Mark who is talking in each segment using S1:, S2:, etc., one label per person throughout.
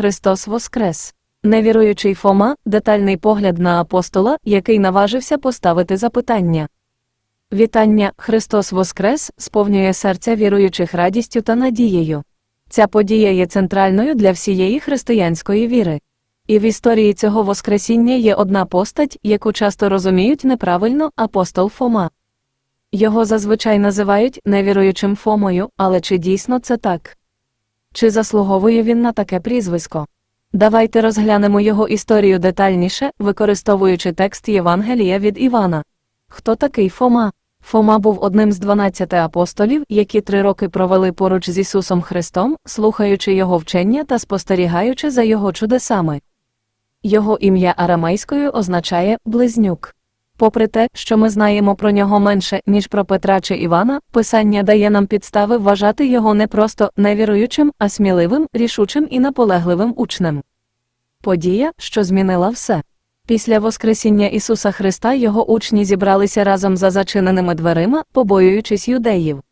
S1: Христос Воскрес. Невіруючий Фома детальний погляд на апостола, який наважився поставити запитання. Вітання Христос Воскрес сповнює серця віруючих радістю та надією. Ця подія є центральною для всієї християнської віри. І в історії цього Воскресіння є одна постать, яку часто розуміють неправильно апостол Фома. Його зазвичай називають невіруючим Фомою, але чи дійсно це так? Чи заслуговує він на таке прізвисько? Давайте розглянемо його історію детальніше, використовуючи текст Євангелія від Івана. Хто такий Фома? Фома був одним з дванадцяти апостолів, які три роки провели поруч з Ісусом Христом, слухаючи Його вчення та спостерігаючи за Його чудесами. Його ім'я арамейською означає близнюк. Попри те, що ми знаємо про нього менше, ніж про Петра чи Івана, Писання дає нам підстави вважати його не просто невіруючим, а сміливим, рішучим і наполегливим учнем. Подія, що змінила все. Після Воскресіння Ісуса Христа його учні зібралися разом за зачиненими дверима, побоюючись юдеїв.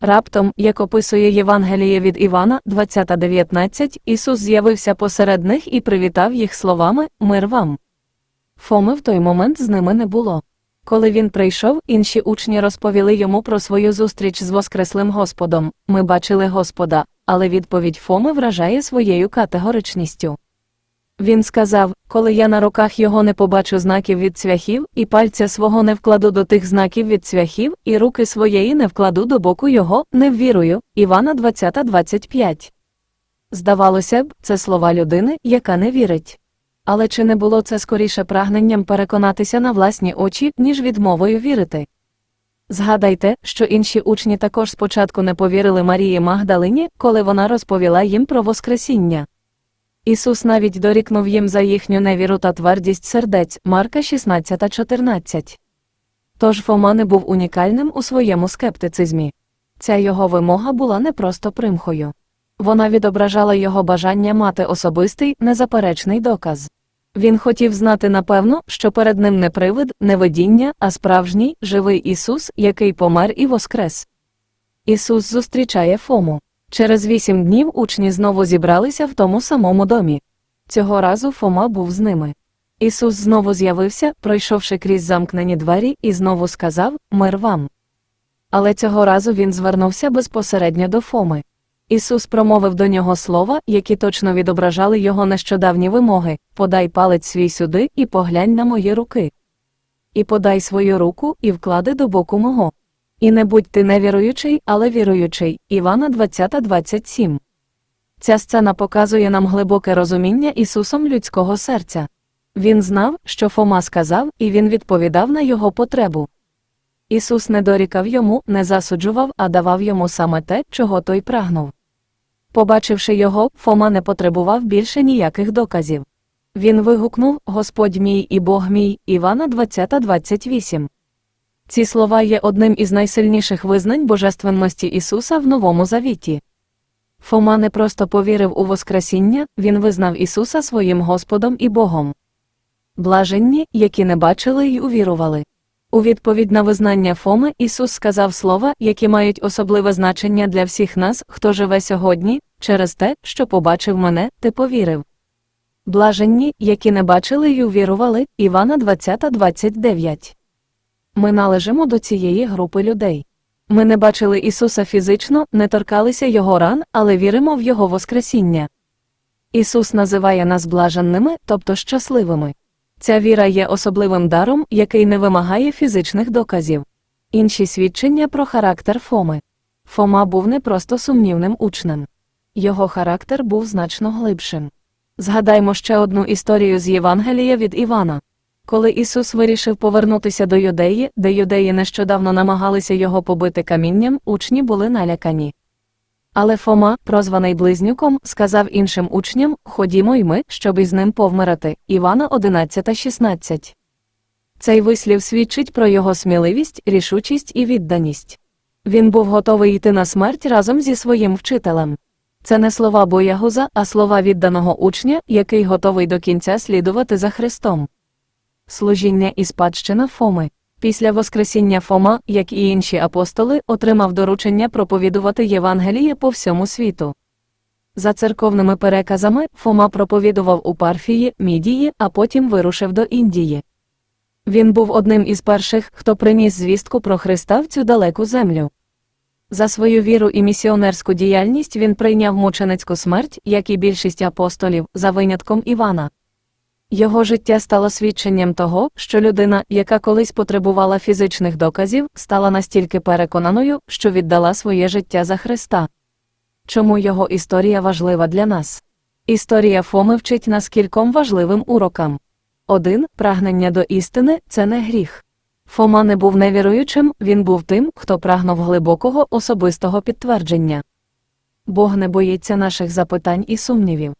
S1: Раптом, як описує Євангеліє від Івана 20.19, Ісус з'явився посеред них і привітав їх словами Мир вам. Фоми в той момент з ними не було. Коли він прийшов, інші учні розповіли йому про свою зустріч з Воскреслим Господом. Ми бачили Господа, але відповідь Фоми вражає своєю категоричністю. Він сказав: Коли я на руках його не побачу знаків від цвяхів, і пальця свого не вкладу до тих знаків від цвяхів, і руки своєї не вкладу до боку його, не ввірую. Івана 20.25. Здавалося б, це слова людини, яка не вірить. Але чи не було це скоріше прагненням переконатися на власні очі, ніж відмовою вірити? Згадайте, що інші учні також спочатку не повірили Марії Магдалині, коли вона розповіла їм про Воскресіння. Ісус навіть дорікнув їм за їхню невіру та твердість сердець Марка 16.14. Тож Фома не був унікальним у своєму скептицизмі. Ця його вимога була не просто примхою. Вона відображала його бажання мати особистий, незаперечний доказ. Він хотів знати напевно, що перед ним не привид, не видіння, а справжній, живий Ісус, який помер і воскрес. Ісус зустрічає Фому. Через вісім днів учні знову зібралися в тому самому домі. Цього разу Фома був з ними. Ісус знову з'явився, пройшовши крізь замкнені двері, і знову сказав Мир вам. Але цього разу він звернувся безпосередньо до Фоми. Ісус промовив до нього слова, які точно відображали його нещодавні вимоги подай палець свій сюди і поглянь на мої руки. І подай свою руку і вклади до боку мого. І не будь ти невіруючий, але віруючий. Івана 20.27. Ця сцена показує нам глибоке розуміння Ісусом людського серця. Він знав, що Фома сказав, і він відповідав на його потребу. Ісус не дорікав йому, не засуджував, а давав йому саме те, чого той прагнув. Побачивши його, Фома не потребував більше ніяких доказів. Він вигукнув Господь мій і Бог мій Івана 20.28. Ці слова є одним із найсильніших визнань божественності Ісуса в Новому Завіті. Фома не просто повірив у Воскресіння, він визнав Ісуса своїм Господом і Богом. Блаженні, які не бачили й увірували. У відповідь на визнання Фоми Ісус сказав слова, які мають особливе значення для всіх нас, хто живе сьогодні, через те, що побачив мене, ти повірив. Блаженні, які не бачили й увірували, Івана 20.29. Ми належимо до цієї групи людей. Ми не бачили Ісуса фізично, не торкалися Його ран, але віримо в Його Воскресіння. Ісус називає нас блаженними, тобто щасливими. Ця віра є особливим даром, який не вимагає фізичних доказів. Інші свідчення про характер Фоми. Фома був не просто сумнівним учнем. Його характер був значно глибшим. Згадаймо ще одну історію з Євангелія від Івана. Коли Ісус вирішив повернутися до юдеї, де юдеї нещодавно намагалися його побити камінням, учні були налякані. Але Фома, прозваний близнюком, сказав іншим учням Ходімо й ми, щоб із ним повмирати. Івана 11.16. Цей вислів свідчить про його сміливість, рішучість і відданість. Він був готовий йти на смерть разом зі своїм вчителем. Це не слова боягуза, а слова відданого учня, який готовий до кінця слідувати за Христом. Служіння і спадщина Фоми. Після Воскресіння Фома, як і інші апостоли, отримав доручення проповідувати Євангеліє по всьому світу. За церковними переказами, Фома проповідував у Парфії, Мідії, а потім вирушив до Індії. Він був одним із перших, хто приніс звістку про Христа в цю далеку землю. За свою віру і місіонерську діяльність він прийняв мученицьку смерть, як і більшість апостолів, за винятком Івана. Його життя стало свідченням того, що людина, яка колись потребувала фізичних доказів, стала настільки переконаною, що віддала своє життя за Христа. Чому його історія важлива для нас? Історія Фоми вчить нас кільком важливим урокам. 1. Прагнення до істини це не гріх. Фома не був невіруючим, він був тим, хто прагнув глибокого особистого підтвердження. Бог не боїться наших запитань і сумнівів.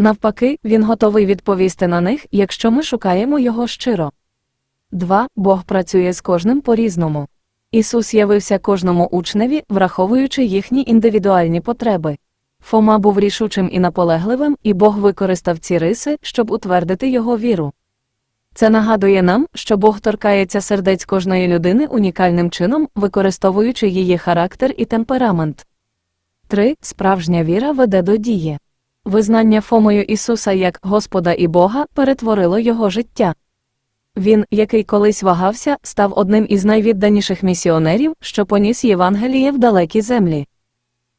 S1: Навпаки, він готовий відповісти на них, якщо ми шукаємо його щиро. 2. Бог працює з кожним по-різному. Ісус явився кожному учневі, враховуючи їхні індивідуальні потреби. Фома був рішучим і наполегливим, і Бог використав ці риси, щоб утвердити його віру. Це нагадує нам, що Бог торкається сердець кожної людини унікальним чином, використовуючи її характер і темперамент. 3. Справжня віра веде до дії. Визнання Фомою Ісуса як Господа і Бога перетворило його життя. Він, який колись вагався, став одним із найвідданіших місіонерів, що поніс Євангеліє в далекі землі.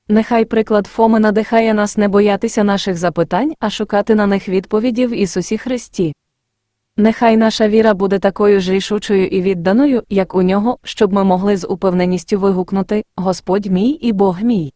S1: Нехай приклад Фоми надихає нас не боятися наших запитань, а шукати на них відповіді в Ісусі Христі. Нехай наша віра буде такою ж рішучою і відданою, як у нього, щоб ми могли з упевненістю вигукнути Господь мій і Бог мій.